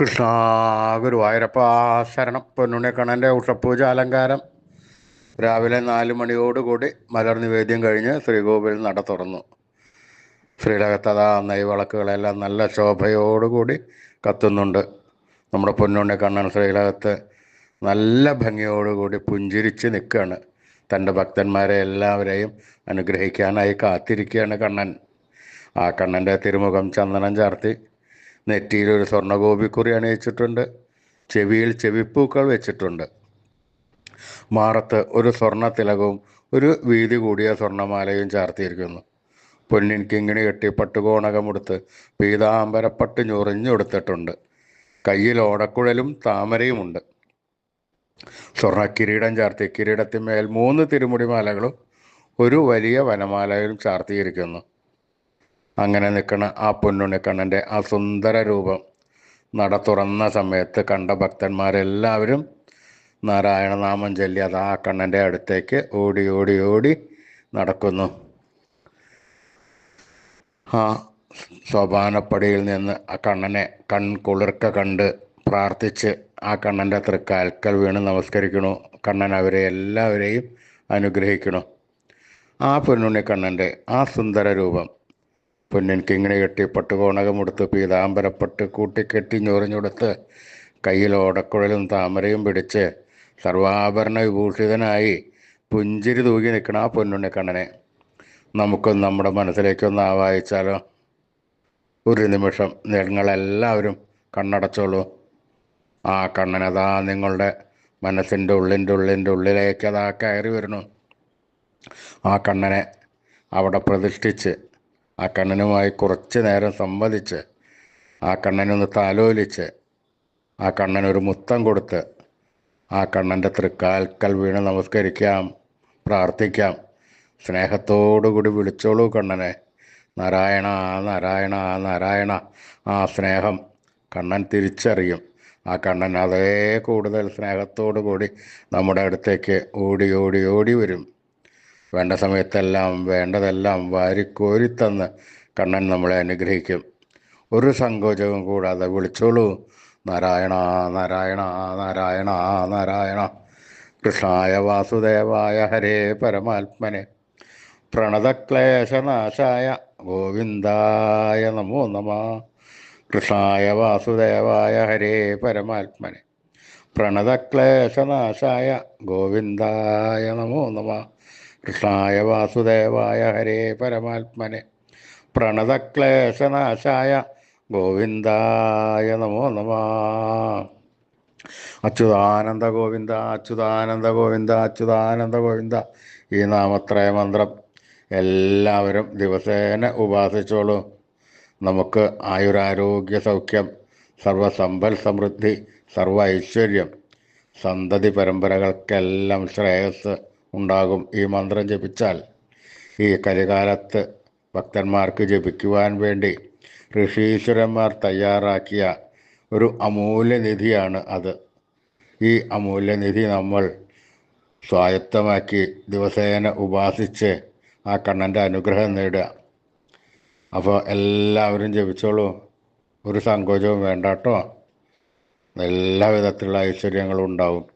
കൃഷ്ണ ഗുരുവായൂരപ്പ ശരണം. പൊന്നുണ്ണി കണ്ണന്റെ ഉഷപ്പൂജ അലങ്കാരം. രാവിലെ നാല് മണിയോടുകൂടി മലർ നിവേദ്യം കഴിഞ്ഞ് ശ്രീകോവിൽ നട തുറന്നു. ശ്രീലകത്തത നെയ്വിളക്കുകളെല്ലാം നല്ല ശോഭയോടുകൂടി കത്തുന്നുണ്ട്. നമ്മുടെ പൊന്നുണ്ണി കണ്ണൻ ശ്രീലകത്ത് നല്ല ഭംഗിയോടുകൂടി പുഞ്ചിരിച്ച് നിൽക്കുകയാണ്. തന്റെ ഭക്തന്മാരെ എല്ലാവരെയും അനുഗ്രഹിക്കാനായി കാത്തിരിക്കുകയാണ് കണ്ണൻ. ആ കണ്ണന്റെ തിരുമുഖം ചന്ദനം ചാർത്തി നെറ്റിയിൽ ഒരു സ്വർണഗോപിക്കുറി അണിയിച്ചിട്ടുണ്ട് ചെവിയിൽ ചെവിപ്പൂക്കൾ വെച്ചിട്ടുണ്ട്. മാറത്ത് ഒരു സ്വർണ തിലകവും ഒരു വീതി കൂടിയ സ്വർണമാലയും ചാർത്തിയിരിക്കുന്നു. പൊന്നിൻ കിങ്ങിണി കെട്ടി പട്ടുകോണകമെടുത്ത് പീതാംബരപ്പട്ട് ഞൊറിഞ്ഞെടുത്തിട്ടുണ്ട്. കയ്യിൽ ഓടക്കുഴലും താമരയുമുണ്ട്. സ്വർണ കിരീടം ചാർത്തി കിരീടത്തിന്മേൽ മൂന്ന് തിരുമുടിമാലകളും ഒരു വലിയ വനമാലയും ചാർത്തിയിരിക്കുന്നു. അങ്ങനെ നിൽക്കുന്ന ആ പൊന്നുണ്ണിക്കണ്ണന്റെ ആ സുന്ദര രൂപം നട തുറന്ന സമയത്ത് കണ്ട ഭക്തന്മാരെല്ലാവരും നാരായണനാമം ചൊല്ലി അത് ആ കണ്ണന്റെ അടുത്തേക്ക് ഓടി ഓടി ഓടി നടക്കുന്നു. ആ സോപാനപ്പടിയിൽ നിന്ന് ആ കണ്ണനെ കൺ കുളിർക്ക കണ്ട് പ്രാർത്ഥിച്ച് ആ കണ്ണന്റെ തൃക്കാൽക്കൽ വീണ് നമസ്കരിക്കണു കണ്ണൻ അവരെ എല്ലാവരെയും അനുഗ്രഹിക്കണു ആ പൊന്നുണ്ണി കണ്ണന്റെ ആ സുന്ദര രൂപം പൊന്നിൻ കിങ്ങിണി കെട്ടി പട്ടുകോണകമെടുത്ത് പീതാംബരപ്പെട്ട് കൂട്ടിക്കെട്ടി ഞൊറിഞ്ഞൊടുത്ത് കയ്യിൽ ഓടക്കുഴലും താമരയും പിടിച്ച് സർവാഭരണ വിഭൂഷിതനായി പുഞ്ചിരി തൂകി നിൽക്കണ ആ പൊന്നുണ്ണി കണ്ണനെ. നമുക്കൊന്ന് നമ്മുടെ മനസ്സിലേക്കൊന്ന് ആവാഹിച്ചാലോ? ഒരു നിമിഷം നിങ്ങളെല്ലാവരും കണ്ണടച്ചോളൂ. ആ കണ്ണനതാ നിങ്ങളുടെ മനസ്സിന്റെ ഉള്ളിന്റെ ഉള്ളിന്റെ ഉള്ളിലേക്ക് അതാ കയറി വരുന്നു. ആ കണ്ണനെ അവിടെ പ്രതിഷ്ഠിച്ച് ആ കണ്ണനുമായി കുറച്ച് നേരം സംവദിച്ച് ആ കണ്ണനൊന്ന് താലോലിച്ച് ആ കണ്ണനൊരു മുത്തം കൊടുത്ത് ആ കണ്ണന്റെ തൃക്കാൽക്കൽ വീണ് നമസ്കരിക്കാം പ്രാർത്ഥിക്കാം. സ്നേഹത്തോടുകൂടി വിളിച്ചോളൂ കണ്ണനെ. നാരായണ നാരായണ നാരായണ ആ സ്നേഹം കണ്ണൻ തിരിച്ചറിയും. ആ കണ്ണൻ അതേ കൂടുതൽ സ്നേഹത്തോടു കൂടി നമ്മുടെ അടുത്തേക്ക് ഓടി ഓടി ഓടി വരും. വേണ്ട സമയത്തെല്ലാം വേണ്ടതെല്ലാം വാരിക്കോരിത്തന്ന് കണ്ണൻ നമ്മളെ അനുഗ്രഹിക്കും. ഒരു സങ്കോചവും കൂടാതെ വിളിച്ചോളൂ. നാരായണ നാരായണ നാരായണ നാരായണ. കൃഷ്ണായ വാസുദേവായ ഹരേ പരമാത്മനെ. പ്രണതക്ലേശനാശായ ഗോവിന്ദായ നമോ നമ. കൃഷ്ണായ വാസുദേവായ ഹരേ പരമാത്മനെ. പ്രണതക്ലേശനാശായ ഗോവിന്ദായ നമോ നമ. കൃഷ്ണായ വാസുദേവായ ഹരേ പരമാത്മനെ. പ്രണതക്ലേശനാശായ ഗോവിന്ദായ നമോ നമ. അച്യുതാനന്ദ ഗോവിന്ദ അച്യുതാനന്ദ ഗോവിന്ദ അച്യുതാനന്ദ ഗോവിന്ദ. ഈ നാമത്രയ മന്ത്രം എല്ലാവരും ദിവസേന ഉപാസിച്ചോളൂ. നമുക്ക് ആയുരാരോഗ്യ സൗഖ്യം സർവസമ്പൽ സമൃദ്ധി സർവ ഐശ്വര്യം സന്തതി പരമ്പരകൾക്കെല്ലാം ശ്രേയസ്. ഉണ്ടാകും. ഈ മന്ത്രം ജപിച്ചാൽ ഈ കലികാലത്ത് ഭക്തന്മാർക്ക് ജപിക്കുവാൻ വേണ്ടി ഋഷീശ്വരന്മാർ തയ്യാറാക്കിയ ഒരു അമൂല്യനിധിയാണ് അത്. ഈ അമൂല്യനിധി നമ്മൾ സ്വായത്തമാക്കി ദിവസേന ഉപാസിച്ച് ആ കണ്ണന്റെ അനുഗ്രഹം നേടുക. അപ്പോൾ എല്ലാവരും ജപിച്ചോളൂ. ഒരു സങ്കോചവും വേണ്ട കേട്ടോ. എല്ലാ വിധത്തിലുള്ള ഐശ്വര്യങ്ങളും ഉണ്ടാവും.